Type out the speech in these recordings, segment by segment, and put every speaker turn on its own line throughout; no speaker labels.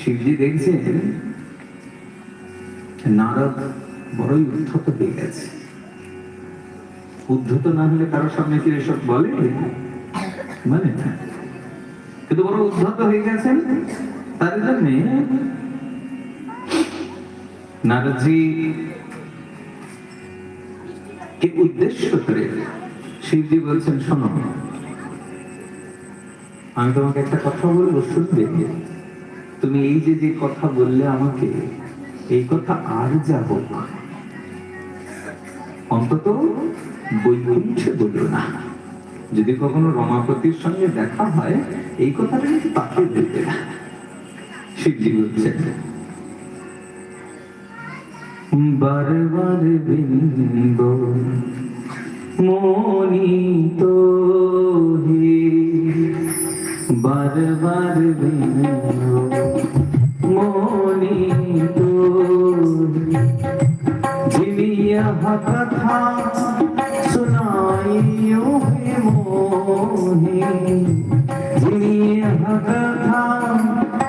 শিবজি দেখছেন? নারদ বড়ই উদ্ধত হয়ে গেছে। উদ্ধত না হলে কারোর সামনে কি এসব বলে? মানে কিন্তু বড় উদ্ধত হয়ে গেছেন? তার জন্যে নারদজি কে উদ্দেশ্য করে শিবজি বলছেন, শোনো, আমি তোমাকে একটা কথা বলব, শুনবে তুমি এই যে যে কথা বললে আমাকে, এই কথা আর যা হোক, অন্তত বৈকুণ্ঠে বলল না। যদি কখনো রমাপতির সঙ্গে দেখা হয়, এই কথাটা কিন্তু তাকে বলবে না। শিবজি বলছেন। বারবার বিন্দ, মোনিত বারবার মনি জিনিয়া কথা সুনাইও হে মোহি। জিনিয়া কথা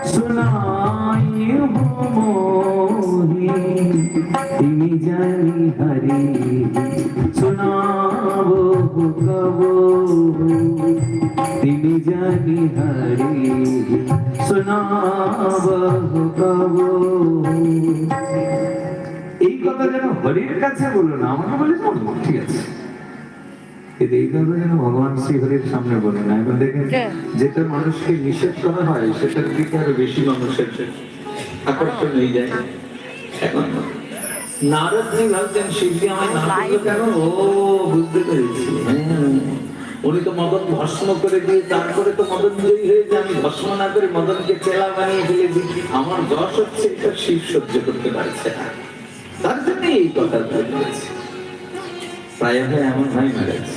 সুনাইও মোহি। তিনি জানি হরি, সুনাবো কবো। তিনি জানি হারি সোনাবো এই কথা যেন হরির কাছে বলো না আমাকে বলে ঠিক আছে। কিন্তু এই কথা সামনে বলে না। এখন দেখেন যেটা মানুষকে নিষেধ করা হয় সেটার দিকে আরও বেশি মানুষের আকর্ষণ হয়ে যায়। এখন নারদ ভাবছেন শিল্পী আমায় না কেন? ও বুঝতে পেরেছি। উনি তো মদন ভস্ম করে দিয়ে তারপরে তো মদন জয়ী হয়েছে আমি ভস্ম না করে মদনকে চেলা বানিয়ে ফেলেছি আমার দশ হচ্ছে এটা শিব সহ্য করতে পারছে না। তার জন্য এই কথা প্রায় হয় এমন হয় মারাজ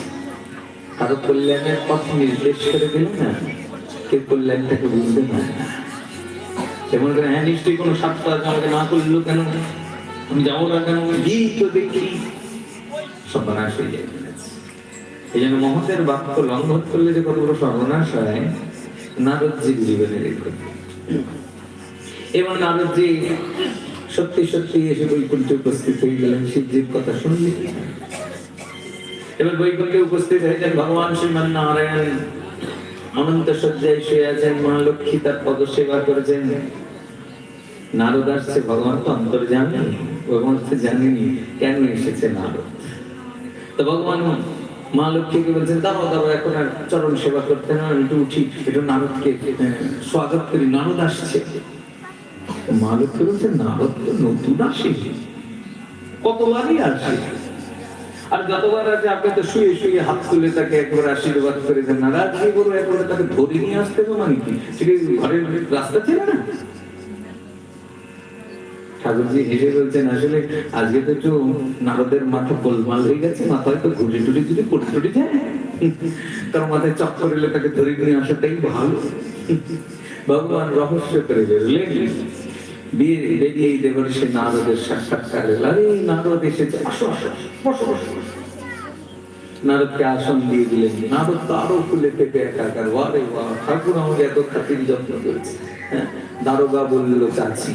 কারও কল্যাণের পথ নির্দেশ করে দিলে না। কেউ কল্যাণটাকে বুঝতে পারে না। যেমন করে হ্যাঁ নিশ্চয়ই কোনো আছে আমাকে না করল কেন? আমি যাব না কেন? দিই তো দেখি। সর্বনাশ হয়ে যায়। এই জন্য মহতের বাক্য লঙ্ঘন করলে যে কত বড় সর্বনাশ হয়, নারদজির জীবনে এবং নারদজি সত্যি সত্যি এসে বৈকুণ্ঠে উপস্থিত হয়ে গেলেন, শিবজির কথা শুনলি এবার বৈকুণ্ঠে উপস্থিত হয়েছেন ভগবান শ্রীমান নারায়ণ অনন্ত সজ্জায় শুয়ে আছেন মা লক্ষ্মী তার পদ সেবা করেছেন। নারদ আসছে, ভগবান তো অন্তর জানেন ভগবান জানেনি কেন এসেছে নারদ। তো ভগবান মা লক্ষ্মীকে বলছেন এখন আর চরণ সেবা করতে না একটু উঠি একটু নারদকে স্বাগত করি, নারদ আসছে। মা লক্ষ্মী নারদ তো নতুন কতবারই আসে? আর যতবার আছে আপনি তো শুয়ে শুয়ে হাত তুলে তাকে একবার আশীর্বাদ করে দেন। না কি বলব একবার তাকে ধরে নিয়ে আসতে তো মানে কি? ঘরের রাস্তা ছিল না? ঠাকুরজি হেসে বলছেন আসলে আজকে তো একটু নারদের মাথা গোলমাল হয়ে গেছে মাথায় তো ঘুরে পড়ে যায় তার মাথায় চক্কর এলে তাকে ধরে নিয়ে আসাটাই ভালো। ভগবান রহস্য করে বিয়ে বেরিয়ে সে নারদের সাক্ষাৎকার নারদ এসেছে আসো আসো বসো বসো। নারদকে আসন দিয়ে দিলেন। নারদ তো আরও একাকার। ওয়ারে ওয়া ঠাকুর আমাকে এত খাতির যত্ন করেছে। হ্যাঁ, দারোগা বলল চাচি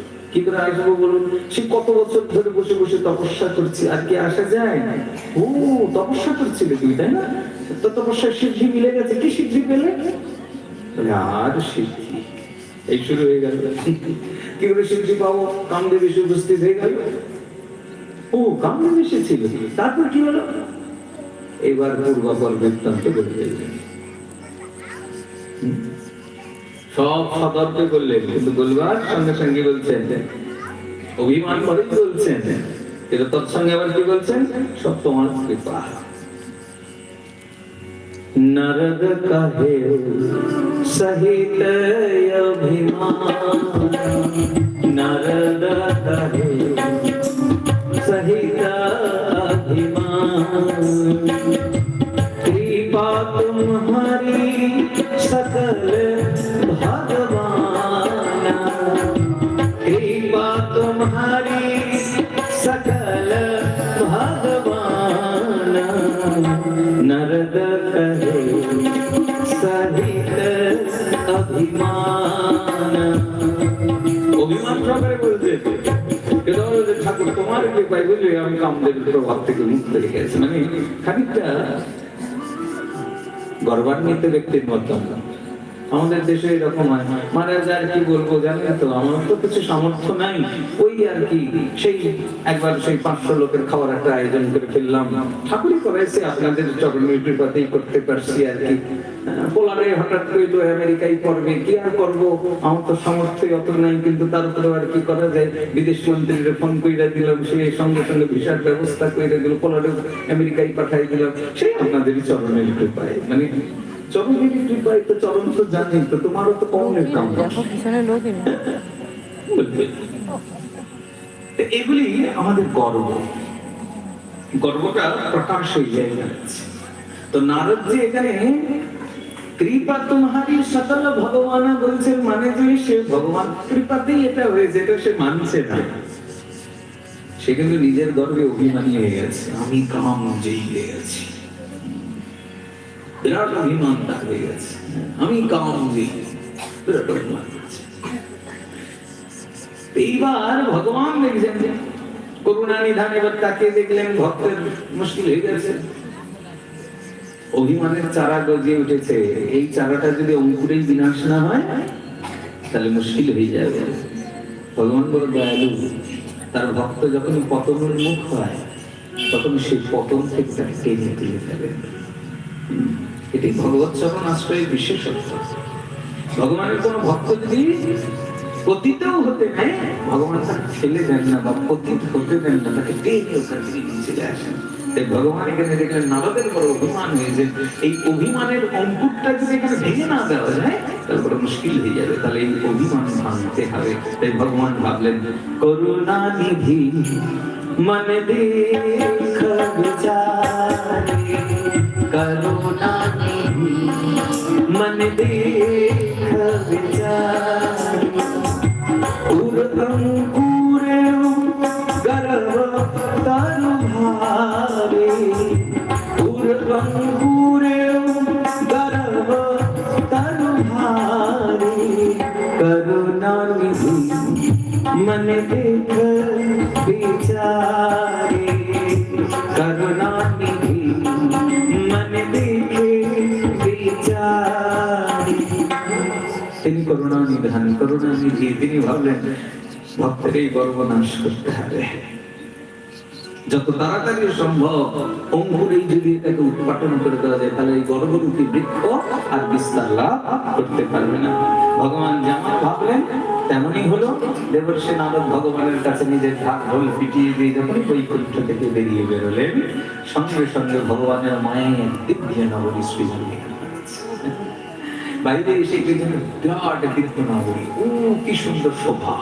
কি করে আসব বলুন? সে কত বছর ধরে বসে বসে তপস্যা করছি, আর কি আসা যায়? ও, তপস্যা করছিলে তুই তাই না? তো তপস্যা সিদ্ধি মিলে গেছে, কি সিদ্ধি পেলে? আর সিদ্ধি। এই শুরু হয়ে গেল। কি করে সিদ্ধি পাবো? কামদেব এসে উপস্থিত হয়ে গেল। ও, কামদেব এসেছিল। তারপর কি হলো? এবার পূর্বাপর বৃত্তান্ত হুম? সব সতর্ক করলেন কিন্তু বলবার সঙ্গে সঙ্গে বলছেন। অভিমান করে বলছেন? কিন্তু তৎসঙ্গে আবার কি বলছেন? সব তোমার কৃপা। নরদ কহে, সহিত অভিমান। নরদ অভিমান সহকারে বলছে এটা হলো বলছি, ঠাকুর তোমার কৃপায় বুঝলি আমি কামদেবের প্রভাব থেকে মুক্ত রেখে মানে খানিকটা গর্বান্বিত ব্যক্তির মতো আমাদের দেশে এরকম হয়। মানে আর কি বলব জানেন তো? আমার তো কিছু সামর্থ্য নাই। ওই আর কি, সেই একবার সেই পাঁচশো লোকের খাবার একটা আয়োজন করে ফেললাম। ঠাকুরই করাইছে, আপনাদের চরণের কৃপাতেই করতে পারছি আর কি। আমেরিকায় পাঠাই দিলাম। সেই আপনাদেরই চরণের কৃপায়। মানে চরণের কৃপায় তো চরণ তো জানি তো তোমারও তো কমের কাম না।
দেখো পিছনে লোক এলো।
বুঝলে? তো এগুলি আমাদের গর্ব গর্বটা প্রকাশ হয়ে যায়। তো নারদজি এখানে কৃপা তোমারি সকল ভগবান বলছেন মানে যে সে ভগবান কৃপাতেই এটা হয়েছে এটা সে মানছে না সে কিন্তু নিজের গর্বে অভিমানী হয়ে গেছে আমি কাম জয়ী হয়ে গেছি বিরাট অভিমান তার হয়ে গেছে। আমি কাম জয়ী বিরাট অভিমান এইবার ভগবান দেখছেন করুণা নিধান এবার তাকে দেখলেন, ভক্তের মুশকিল হয়ে গেছে। অভিমানের চারা গজিয়ে উঠেছে। এই চারাটা যদি অঙ্কুরেই বিনাশ না হয়, তাহলে মুশকিল হয়ে যাবে। ভগবান বড় দয়ালু, তার ভক্ত যখন পতনের মুখ হয়, তখন সেই পতন থেকে তাকে টেনে তুলে ফেলেন এটি ভগবত চরণ আশ্রয়ের বিশেষত্ব। ভগবানের কোন ভক্ত যদি পতিতও হতে নেয় ভগবান তাকে ফেলে দেন না বা পতিত হতে দেন না, তাকে টেনে ওখান থেকে চলে আসেন। তাই ভগবান এখানে দেখলেন নারদের বড় অভিমান হয়েছে। এই অভিমানের অঙ্কুরটা যদি এখানে ভেঙে না দেওয়া যায় তারপরে মুশকিল হয়ে যাবে। তাহলে এই অভিমান ভাঙতে হবে। তাই ভগবান ভাবলেন, করুণা নিধি, মন দেখ বিচারে। करुणा मन देख विचार। उर्दम पूरे गर्व तरु भारे उर्दम गर्व तरु करुणा मन देख विचारे। करुणा निधि করুণা নিধান করুণা নিধি তিনি ভাবলেন ভক্তের এই গর্ব নাশ করতে হবে। যত তাড়াতাড়ি সম্ভব অঙ্কুরেই যদি এটাকে উৎপাটন করে দেওয়া যায়, তাহলে এই গর্ভরূপী বৃক্ষ আর বিস্তার লাভ করতে পারবে না। ভগবান যেমন ভাবলেন, তেমনই হলো। দেবর্ষী নারদ ভগবানের কাছে নিজের ঢাক ঢোল পিটিয়ে দিয়ে যখন বৈকুণ্ঠ থেকে বেরিয়ে বেরোলেন, সঙ্গে সঙ্গে ভগবানের মায়ের দিব্য নগরী শ্রীমন্দির বাইরে এসে দেখলেন বিরাট দিব্য নগরী ও কি সুন্দর শোভা।